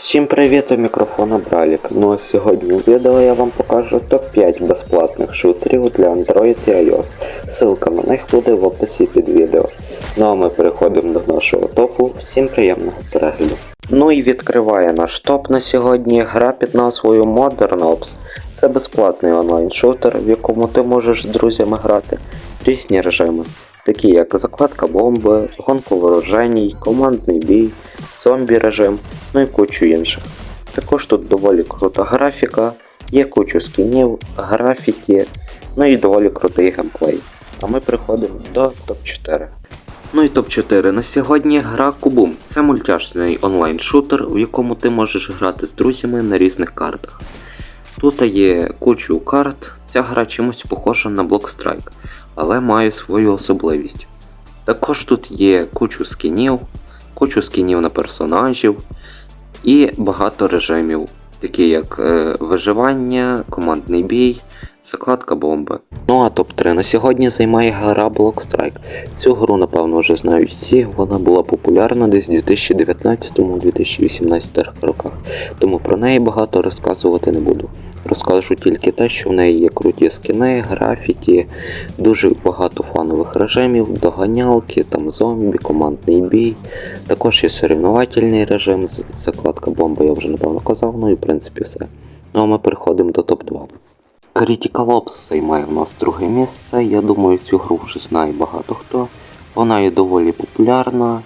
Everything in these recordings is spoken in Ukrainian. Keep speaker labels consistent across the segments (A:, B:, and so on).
A: Всім привіт, у мікрофона Бралік. Ну а сьогодні в відео я вам покажу топ-5 безплатних шутерів для Android і iOS. Ссылка на них буде в описі під відео. Ну а ми переходимо до нашого топу. Всім приємного перегляду. Ну і відкриває наш топ на сьогодні гра під назвою Modern Ops. Це безплатний онлайн-шутер, в якому ти можеш з друзями грати в різні режими, такі як закладка бомби, гонку вооруженій, командний бій, зомбі режим, ну і кучу інших. Також тут доволі крута графіка, є кучу скінів, графіті, ну і доволі крутий геймплей. А ми приходимо до топ-4. Ну і топ-4 на сьогодні гра Кубум. Це мультяшний онлайн-шутер, в якому ти можеш грати з друзями на різних картах. Тут є кучу карт, ця гра чимось похожа на Block Strike, але має свою особливість. Також тут є кучу скінів, кучу скінів на персонажів і багато режимів, такі як е, виживання, командний бій, закладка бомби. Ну а топ-3 на сьогодні займає гра Block Strike. Цю гру, напевно, вже знають всі, вона була популярна десь в 2019-2018 роках, тому про неї багато розказувати не буду. Розкажу тільки те, що в неї є круті скини, графіті, дуже багато фанових режимів, доганялки, там зомбі, командний бій. Також є соревновательний режим, закладка бомби, я вже напевно казав, ну і в принципі все. Ну а ми переходимо до топ-2. Critical Ops займає в нас друге місце. Я думаю, цю гру вже знає багато хто. Вона є доволі популярна.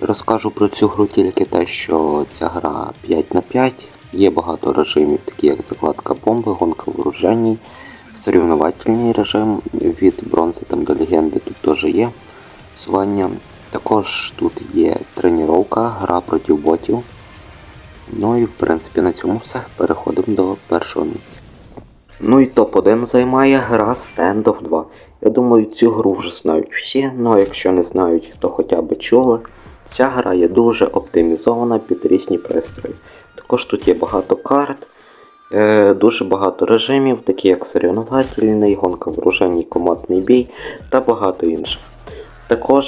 A: Розкажу про цю гру тільки те, що ця гра 5 на 5. Є багато режимів, такі як закладка бомби, гонка вооруженій, соревновательний режим від бронзи там до легенди тут теж є звання. Також тут є тренування, гра проти ботів. Ну і в принципі на цьому все. Переходимо до першого місця. Ну і топ-1 займає гра Stand of 2. Я думаю, цю гру вже знають всі, ну а якщо не знають, то хоча б чули. Ця гра є дуже оптимізована під різні пристрої. Також тут є багато карт, е, дуже багато режимів, такі як соревновательний, гонка вооруженій, командний бій та багато інших. Також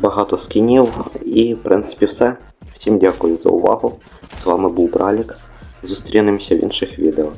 A: багато скінів і в принципі все. Всім дякую за увагу. З вами був Бралік. Зустрінемося в інших відео.